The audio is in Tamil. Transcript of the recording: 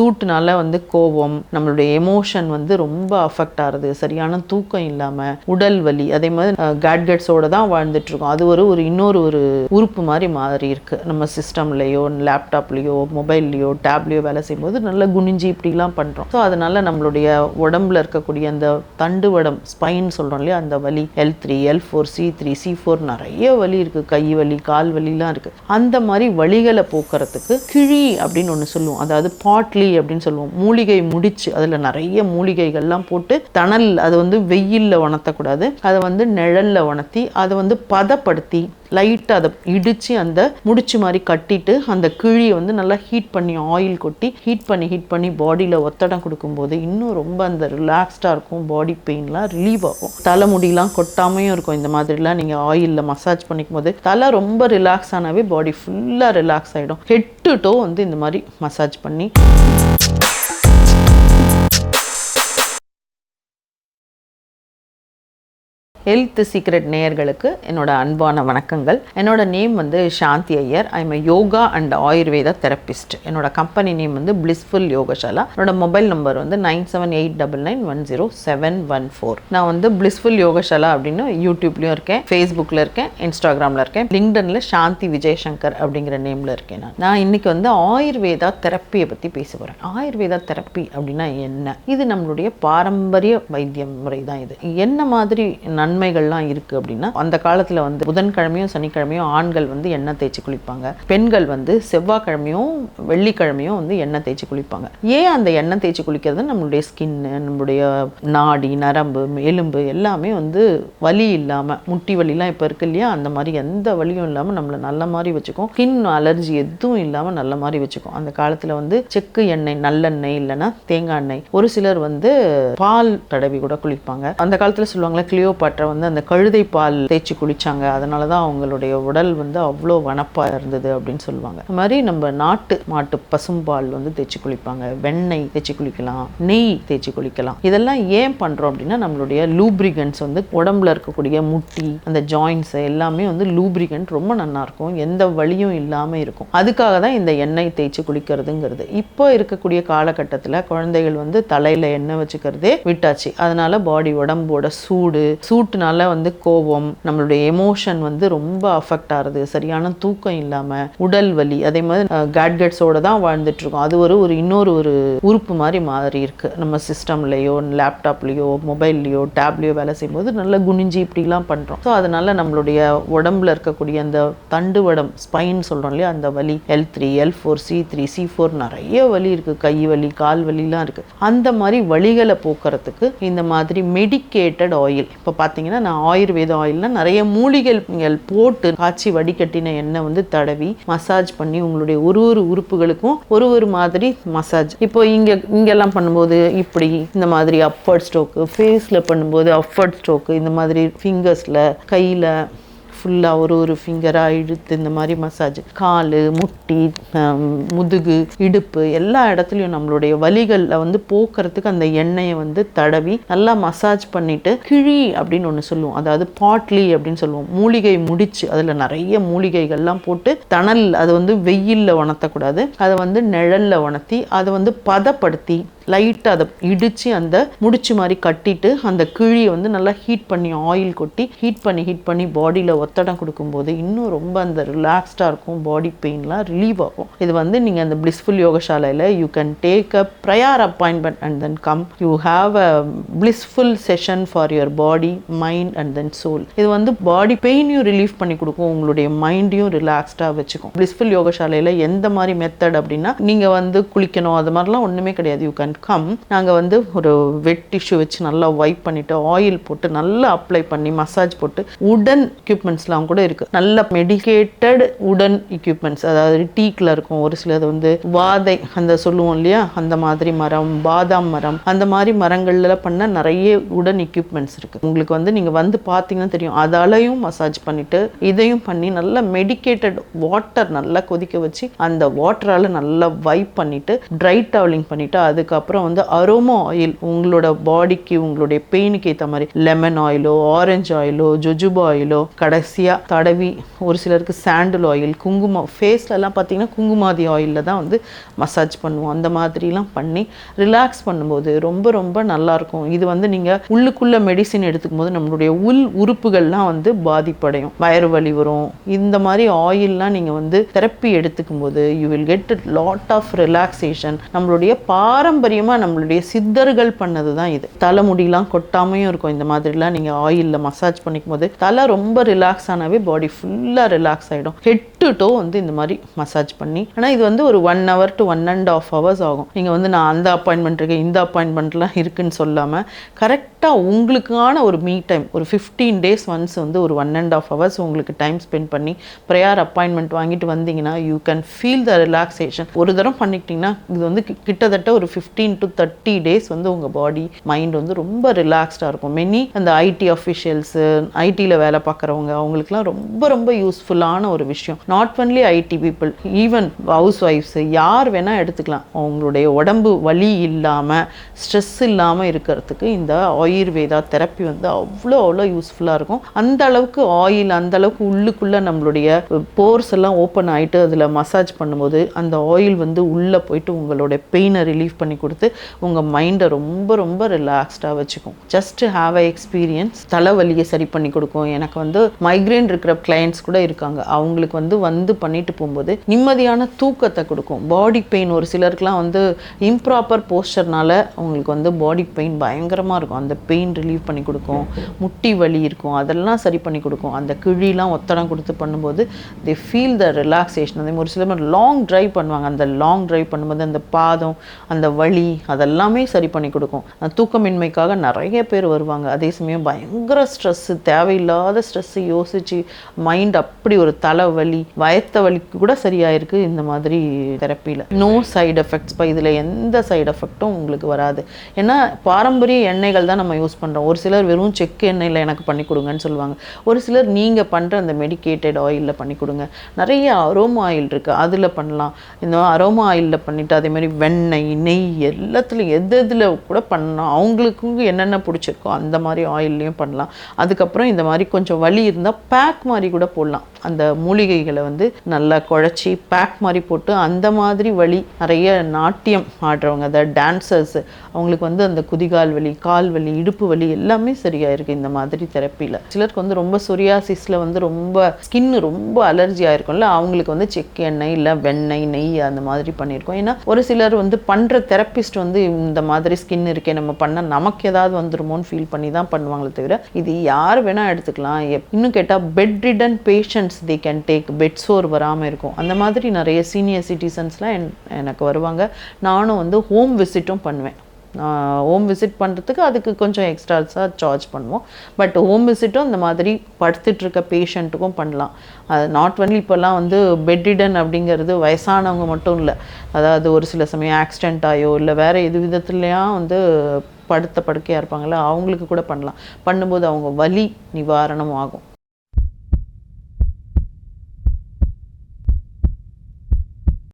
சூட்டுனால வந்து கோபம் நம்மளுடைய எமோஷன் வந்து ரொம்ப அஃபெக்ட் ஆகுது. சரியான தூக்கம் இல்லாமல் உடல் வலி அதே மாதிரி கேட்கெட்ஸோடு தான் வாழ்ந்துட்டு இருக்கோம் அது ஒரு ஒரு இன்னொரு ஒரு உறுப்பு மாதிரி மாறி இருக்கு. நம்ம சிஸ்டம்லேயோ லேப்டாப்லேயோ மொபைல்லையோ டேப்லேயோ வேலை செய்யும்போது நல்லா குனிஞ்சி இப்படிலாம் பண்ணுறோம் ஸோ அதனால நம்மளுடைய உடம்புல இருக்கக்கூடிய அந்த தண்டுவடம் ஸ்பைன் சொல்கிறோம் இல்லையா அந்த வலி L three L four C three C four நிறைய வலி இருக்குது கை வலி கால் வலிலாம் இருக்குது அந்த மாதிரி வலிகளை போக்குறதுக்கு கிழி அப்படின்னு ஒன்று சொல்லுவோம். அதாவது பாட்லி அப்படின்னு சொல்லுவோம். மூலிகை முடிச்சு அதில் நிறைய மூலிகைகள்லாம் போட்டு தணல் அது வந்து வெயிலில் உணர்த்தக்கூடாது அதை வந்து நிழலில் உணர்த்தி அதை வந்து பதப்படுத்தி லைட்டாக அதை இடித்து அந்த முடிச்சு மாதிரி கட்டிட்டு அந்த கிழியை வந்து நல்லா ஹீட் பண்ணி ஆயில் கொட்டி ஹீட் பண்ணி ஹீட் பண்ணி பாடியில் ஒத்தடம் கொடுக்கும்போது இன்னும் ரொம்ப அந்த ரிலாக்ஸ்டாக இருக்கும். பாடி பெயின்லாம் ரிலீவ் ஆகும். தலைமுடிலாம் கொட்டாமையும் இருக்கும். இந்த மாதிரிலாம் நீங்கள் ஆயிலில் மசாஜ் பண்ணிக்கும் போது தலை ரொம்ப ரிலாக்ஸ் ஆனாவே பாடி ஃபுல்லாக ரிலாக்ஸ் ஆகிடும் ஹெட் டு டோ வந்து இந்த மாதிரி மசாஜ் பண்ணி Thank you. ஹெல்த் சீக்ரெட் நேயர்களுக்கு என்னோட அன்பான வணக்கங்கள். என்னோட நேம் வந்து Shanti Iyer. I am yoga and ayurveda therapist என்னோட கம்பெனி நேம் வந்து பிளிஸ்ஃபுல் யோகசாலா என்னோட மொபைல் நம்பர் வந்து nine seven eight double nine one zero seven one four நான் வந்து பிளிஸ்ஃபுல் யோகசாலா அப்படின்னு யூடியூப்லேயும் இருக்கேன் ஃபேஸ்புக்கில் இருக்கேன் இன்ஸ்டாகிராமில் இருக்கேன் லிங்க்டனில் சாந்தி விஜயசங்கர் அப்படிங்கிற நேமில் இருக்கேன் நான். நான் இன்றைக்கி வந்து ஆயுர்வேதா தெரப்பியை பற்றி பேச போகிறேன் ஆயுர்வேதா தெரப்பி அப்படின்னா என்ன? இது நம்மளுடைய பாரம்பரிய வைத்திய முறை தான் இது. என்ன மாதிரி நன்மைகள்லாம் இருக்குது அப்படின்னா அந்த காலத்தில் வந்து புதன்கிழமையும் சனிக்கிழமையும் ஆண்கள் வந்து எண்ணெய் தேய்ச்சி குளிப்பாங்க. பெண்கள் வந்து செவ்வாய்க்கிழமையும் வெள்ளிக்கிழமையும் வந்து எண்ணெய் தேய்ச்சி குளிப்பாங்க. ஏன் அந்த எண்ணெய் தேய்ச்சி குளிக்கிறது நம்மளுடைய ஸ்கின்னு நம்மளுடைய நாடி நரம்பு எலும்பு எல்லாமே வந்து வலி இல்லாமல் முட்டி வலிலாம் இப்போ இருக்கு இல்லையா? அந்த மாதிரி எந்த வலியும் இல்லாமல் நம்மளை நல்ல மாதிரி வச்சுக்கும். ஸ்கின் அலர்ஜி எதுவும் இல்லாமல் நல்ல மாதிரி வச்சுக்கும். அந்த காலத்தில் வந்து செக்கு எண்ணெய் நல்லெண்ணெய் இல்லைன்னா தேங்காய் எண்ணெய். ஒரு சிலர் வந்து பால் தடவி கூட குளிப்பாங்க. அந்த காலத்தில் சொல்லுவாங்களே கிளியோபாட்ரா வந்து அந்த கழுதை பால் தேய்ச்சி குளிச்சாங்க. அதனால தான் அவங்களுடைய உடல் வந்து அவ்வளோ வனப்பா இருந்தது அப்படின்னு சொல்லுவாங்க. அது மாதிரி நம்ம நாட்டு மாட்டு பசும்பால் வந்து தேய்ச்சி குளிப்பாங்க. வெண்ணெய் தேய்ச்சி குளிக்கலாம் நெய் தேய்ச்சி குளிக்கலாம். இதெல்லாம் ஏன் பண்றோம் அப்படின்னா நம்மளுடைய லூப்ரிகன்ஸ் வந்து உடம்புல இருக்கக்கூடிய முட்டி அந்த ஜாயின்ஸ் எல்லாமே வந்து லூப்ரிகன்ட் ரொம்ப நல்லா இருக்கும். எந்த வலியும் இல்லாமல் இருக்கும். அதுக்காக தான் இந்த எண்ணெய் தேய்ச்சி குளிக்கிறதுங்கிறது. இப்போ இருக்கக்கூடிய காலகட்டத்தில் குழந்தைகள் வந்து தலையில் எண்ணெய் வச்சுக்கிறதே விட்டாச்சு. அதனால பாடி உடம்போட சூடு சூட்டுனால வந்து கோபம் நம்மளுடைய எமோஷன் வந்து ரொம்ப அஃபெக்ட் ஆகுது. சரியான தூக்கம் இல்லாமல் உடல் வலி அதே மாதிரி கேட்கெட்ஸோட தான் வாழ்ந்துட்டு இருக்கோம். அது ஒரு ஒரு இன்னொரு ஒரு உறுப்பு மாதிரி மாறி இருக்கு. நம்ம சிஸ்டம்லேயோ லேப்டாப்லேயோ மொபைல்லையோ டேப்லேயோ வேலை செய்யும்போது நல்லா குனிஞ்சி இப்படிலாம் பண்ணுறோம் ஸோ அதனால நம்மளுடைய உடம்புல இருக்கக்கூடிய அந்த தண்டுவடம் ஸ்பைன் சொல்கிறோம் இல்லையா அந்த வலி L three L four C three C four நிறைய வலி இருக்குது கை வலி கால் வலிலாம் இருக்குது அந்த மாதிரி வலிகளை போக்குறதுக்கு இந்த மாதிரி மெடிக்கேட்டட் ஆயில் இப்போ பார்த்தீங்கன்னா பார்த்தீங்கன்னா நான் ஆயுர்வேத ஆயில்னா நிறைய மூலிகைகள் போட்டு காய்ச்சி வடிகட்டின எண்ணெய் வந்து தடவி மசாஜ் பண்ணி உங்களுடைய ஒரு ஒரு உறுப்புகளுக்கும் ஒரு ஒரு மாதிரி மசாஜ். இப்போ இங்கே இங்கெல்லாம் பண்ணும்போது இப்படி இந்த மாதிரி அப்வர்ட் ஸ்ட்ரோக்கு ஃபேஸில் பண்ணும்போது அப்வர்ட் ஸ்ட்ரோக்கு இந்த மாதிரி ஃபிங்கர்ஸில் கையில் ஃபுல்லாக ஒரு ஒரு ஃபிங்கராக இழுத்து இந்த மாதிரி மசாஜ் கால் முட்டி முதுகு இடுப்பு எல்லா இடத்துலையும் நம்மளுடைய வலிகளில் வந்து போக்குறதுக்கு அந்த எண்ணெயை வந்து தடவி நல்லா மசாஜ் பண்ணிவிட்டு கிழி அப்படின்னு ஒன்று சொல்லுவோம். அதாவது பாட்லி அப்படின்னு சொல்லுவோம். மூலிகை முடிச்சு அதில் நிறைய மூலிகைகள்லாம் போட்டு தணல் அது வந்து வெயிலில் உணர்த்தக்கூடாது அதை வந்து நிழலில் உணர்த்தி அதை வந்து பதப்படுத்தி லைட்டாக அதை இடித்து அந்த முடிச்சு மாதிரி கட்டிட்டு அந்த கிழியை வந்து நல்லா ஹீட் பண்ணி ஆயில் கொட்டி ஹீட் பண்ணி ஹீட் பண்ணி பாடியில் ஒத்தடம் கொடுக்கும்போது இன்னும் ரொம்ப அந்த ரிலாக்ஸ்டாக இருக்கும். பாடி பெயின்லாம் ரிலீவ் ஆகும். இது வந்து நீங்கள் அந்த blissful யோகசாலையில் you can take a prior appointment and then come you have a blissful session for your body mind and then soul இது வந்து பாடி பெயினையும் ரிலீஃப் பண்ணி கொடுக்கும். உங்களுடைய மைண்டையும் ரிலாக்ஸ்டாக வச்சுக்கும். பிளிஸ்ஃபுல் யோகசாலையில் எந்த மாதிரி மெத்தட் அப்படின்னா நீங்கள் வந்து குளிக்கணும் அது மாதிரிலாம் ஒன்றுமே கிடையாது. யூ கேன் கம் நாங்கள் வந்து ஒரு வெட் டிஷ்யூ வச்சு நல்லா வைப் பண்ணிவிட்டு ஆயில் போட்டு நல்லா அப்ளை பண்ணி மசாஜ் போட்டு உடன் எக்யூப்மெண்ட்ஸ்லாம் கூட இருக்குது நல்ல மெடிக்கேட்டட் உடன் எக்யூப்மெண்ட்ஸ் அதாவது டீக்கில் இருக்கும் ஒரு சிலது வந்து வாதை அந்த சொல்லுவோம் இல்லையா? அந்த மாதிரி மரம் பாதாம் மரம் அந்த மாதிரி மரங்கள்ல பண்ண நிறைய உடன் எக்யூப்மெண்ட்ஸ் இருக்குது உங்களுக்கு வந்து நீங்கள் வந்து பார்த்தீங்கன்னா தெரியும். அதாலையும் மசாஜ் பண்ணிவிட்டு இதையும் பண்ணி நல்லா மெடிக்கேட்டட் வாட்டர் நல்லா கொதிக்க வச்சு அந்த வாட்டரால் நல்லா வைப் பண்ணிவிட்டு ட்ரை டவலிங் பண்ணிவிட்டு அதுக்கப்புறம் அப்புறம் வந்து அரோமா ஆயில் உங்களோட பாடிக்கு உங்களுடைய பெயினுக்கு ஏற்ற மாதிரி லெமன் ஆயிலோ ஆரஞ்சு ஆயிலோ ஜொஜுபா ஆயிலோ கடைசியாக தடவி ஒரு சிலருக்கு சாண்டில் ஆயில் குங்குமம் ஃபேஸ்லலாம் பார்த்தீங்கன்னா குங்குமாதி ஆயிலில் தான் வந்து மசாஜ் பண்ணுவோம். அந்த மாதிரிலாம் பண்ணி ரிலாக்ஸ் பண்ணும்போது ரொம்ப ரொம்ப நல்லாயிருக்கும் இது வந்து நீங்கள் உள்ளுக்குள்ளே மெடிசின் எடுத்துக்கும் போது நம்மளுடைய உள் உறுப்புகள்லாம் வந்து பாதிப்படையும். வயிறு வலி வரும். இந்த மாதிரி ஆயில்லாம் நீங்கள் வந்து தெரப்பி எடுத்துக்கும் போது you will get lot of relaxation நம்மளுடைய பாரம்பரிய பாரம்பரியமாக நம்மளுடைய சித்தர்கள் பண்ணது தான் இது. தலைமுடிலாம் கொட்டாமையும் இருக்கும். இந்த மாதிரிலாம் நீங்கள் ஆயிலில் மசாஜ் பண்ணிக்கும் போது தலை ரொம்ப ரிலாக்ஸ் ஆனாவே பாடி ஃபுல்லாக ரிலாக்ஸ் ஆகிடும் ஹெட் டு டோ வந்து இந்த மாதிரி மசாஜ் பண்ணி. ஆனால் இது வந்து ஒரு one hour to one and half hours ஆகும். நீங்கள் வந்து நான் அந்த அப்பாயின்மெண்ட் இருக்கேன் இந்த அப்பாயின்மெண்ட்லாம் இருக்குன்னு சொல்லாமல் கரெக்டாக உங்களுக்கான ஒரு மீ டைம் ஒரு ஃபிஃப்டீன் டேஸ் ஒன்ஸ் வந்து ஒரு ஒன் அண்ட் ஆஃப் ஹவர்ஸ் உங்களுக்கு டைம் ஸ்பெண்ட் பண்ணி ப்ரேயர் அப்பாயின்மெண்ட் வாங்கிட்டு வந்தீங்கன்னா you can feel the relaxation ஒரு தரம் பண்ணிக்கிட்டிங்கன்னா இது வந்து கிட்டத்தட்ட ஒரு ஃபிஃப்டீன் டு தேர்ட்டி டேஸ் வந்து உங்கள் பாடி மைண்ட் வந்து ரொம்ப ரிலாக்ஸ்டாக இருக்கும். மெனி அந்த ஐடி அஃபிஷியல்ஸு ஐடியில் வேலை பார்க்குறவங்க அவங்களுக்குலாம் ரொம்ப ரொம்ப யூஸ்ஃபுல்லான ஒரு விஷயம். Not only IT people even house wives யார் வேணால் எடுத்துக்கலாம். அவங்களுடைய உடம்பு வலி இல்லாமல் ஸ்ட்ரெஸ் இல்லாமல் இருக்கிறதுக்கு இந்த ஆயுர்வேதா தெரப்பி வந்து அவ்வளோ அவ்வளோ யூஸ்ஃபுல்லாக இருக்கும். அந்த அளவுக்கு ஆயில் அந்த அளவுக்கு உள்ளுக்குள்ளே நம்மளுடைய போர்ஸ் எல்லாம் ஓப்பன் ஆகிட்டு அதில் மசாஜ் பண்ணும்போது அந்த ஆயில் வந்து உள்ளே போயிட்டு உங்களோட பெயினை ரிலீஃப் பண்ணி கொடுத்து உங்கள் மைண்டை ரொம்ப ரொம்ப ரிலாக்ஸ்டாக வச்சுக்கும். ஜஸ்ட் ஹாவ் அ எக்ஸ்பீரியன்ஸ் தலைவலியை சரி பண்ணி கொடுக்கும். எனக்கு வந்து மைக்ரேன் இருக்கிற கிளைண்ட்ஸ் கூட இருக்காங்க. அவங்களுக்கு வந்து வந்து பண்ணிட்டு போகும்போது நிம்மதியான தூக்கத்தை கொடுக்கும். பாடி பெயின் ஒரு சிலருக்குலாம் வந்து இம்ப்ராப்பர் போஸ்டர்னால அவங்களுக்கு வந்து பாடி பெயின் பயங்கரமாக இருக்கும். அந்த பெயின் ரிலீவ் பண்ணி கொடுக்கும். முட்டி வலி இருக்கும். அதெல்லாம் சரி பண்ணி கொடுக்கும். அந்த கிழிலாம் ஒத்தடம் கொடுத்து பண்ணும்போது தே ஃபீல் த ரிலாக்ஸேஷன் அதே ஒரு சில பேர் லாங் ட்ரைவ் பண்ணுவாங்க. அந்த லாங் ட்ரைவ் பண்ணும்போது அந்த பாதம் அந்த வலி அதெல்லாமே சரி பண்ணி கொடுக்கும். தூக்கமின்மைக்காக நிறைய பேர் வருவாங்க. அதே சமயம் பயங்கர ஸ்ட்ரெஸ்ஸு தேவையில்லாத ஸ்ட்ரெஸ்ஸு யோசித்து மைண்ட் அப்படி ஒரு தலைவலி வயத்த வலிக்கு கூட சரியாயிருக்கு இந்த மாதிரி தெரப்பியில். நோ சைடு எஃபெக்ட்ஸ் இப்போ இதில் எந்த சைடு எஃபெக்ட்டும் உங்களுக்கு வராது. ஏன்னா பாரம்பரிய எண்ணெய்கள் தான் நம்ம யூஸ் பண்ணுறோம் ஒரு சிலர் வெறும் செக்கு எண்ணெயில் எனக்கு பண்ணி கொடுங்கன்னு சொல்லுவாங்க. ஒரு சிலர் நீங்கள் பண்ணுற அந்த மெடிக்கேட்டட் ஆயிலில் பண்ணி கொடுங்க. நிறைய அரோமா ஆயில் இருக்குது அதில் பண்ணலாம். இந்த அரோமா ஆயிலில் பண்ணிவிட்டு அதேமாதிரி வெண்ணெய் நெய் எல்லாத்துலையும் எது எதில் கூட பண்ணலாம். அவங்களுக்கும் என்னென்ன பிடிச்சிருக்கோ அந்த மாதிரி ஆயில்லையும் பண்ணலாம். அதுக்கப்புறம் இந்த மாதிரி கொஞ்சம் வலி இருந்தால் பேக் மாதிரி கூட போடலாம். அந்த மூலிகைகளை வந்து நல்லா குழச்சி பேக் மாதிரி போட்டு அந்த மாதிரி வழி நிறைய நாட்டியம் ஆடுறவங்க அந்த டான்சர்ஸ் அவங்களுக்கு வந்து அந்த குதிகால் வலி கால் வலி இடுப்பு வலி எல்லாமே சரியாயிருக்கு இந்த மாதிரி தெரப்பியில். சிலருக்கு வந்து ரொம்ப சொரியாசிஸில் வந்து ரொம்ப ஸ்கின் ரொம்ப அலர்ஜி ஆயிருக்கும்ல அவங்களுக்கு வந்து செக் எண்ணெய் இல்லை வெண்ணெய் நெய் அந்த மாதிரி பண்ணியிருக்கோம். ஏன்னா ஒரு சிலர் வந்து பண்ணுற தெரப்பிஸ்ட் வந்து இந்த மாதிரி ஸ்கின் இருக்கே நம்ம பண்ண நமக்கு ஏதாவது வந்துருமோன்னு ஃபீல் பண்ணி தான் பண்ணுவாங்களே தவிர இது யார் வேணால் எடுத்துக்கலாம். இன்னும் கேட்டால் bed ridden patients they can take bed sore வராமல் இருக்கும். அந்த மாதிரி நிறைய சீனியர் சிட்டிசன்ஸ்லாம் என் எனக்கு வருவாங்க. நானும் வந்து ஹோம் விசிட்டும் பண்ணுவேன். ஹோம் விசிட் பண்ணுறதுக்கு அதுக்கு கொஞ்சம் எக்ஸ்ட்ராஸாக சார்ஜ் பண்ணுவோம். பட் ஹோம் விசிட்டும் இந்த மாதிரி படுத்துட்ருக்க பேஷண்ட்டுக்கும் பண்ணலாம். அது நாட் ஒன்லி இப்போல்லாம் வந்து பெட்டிடன் அப்படிங்கிறது வயசானவங்க மட்டும் இல்லை. அதாவது ஒரு சில சமயம் ஆக்சிடென்ட் ஆயோ இல்லை வேறு எது விதத்துலையும் வந்து படுத்த படுக்கையாக இருப்பாங்கள்ல அவங்களுக்கு கூட பண்ணலாம். பண்ணும்போது அவங்க வலி நிவாரணம் ஆகும்.